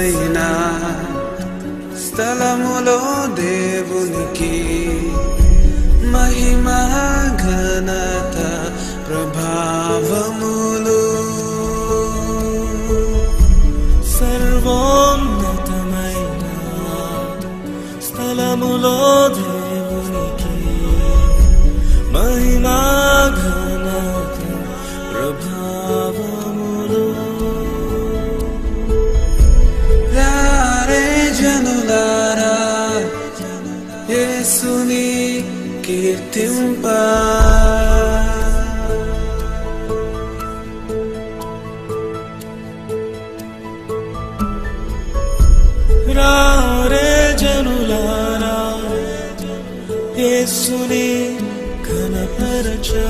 ఘనమైన స్థలములో దేవునికి మహిమ ఘనత ప్రభావములు. సర్వోన్నతమైన స్థలములో దేవునికి మహిమా ఘనత ప్రభావం యేసుని కీర్తింప రారే జనులారా యేసుని కనపరచా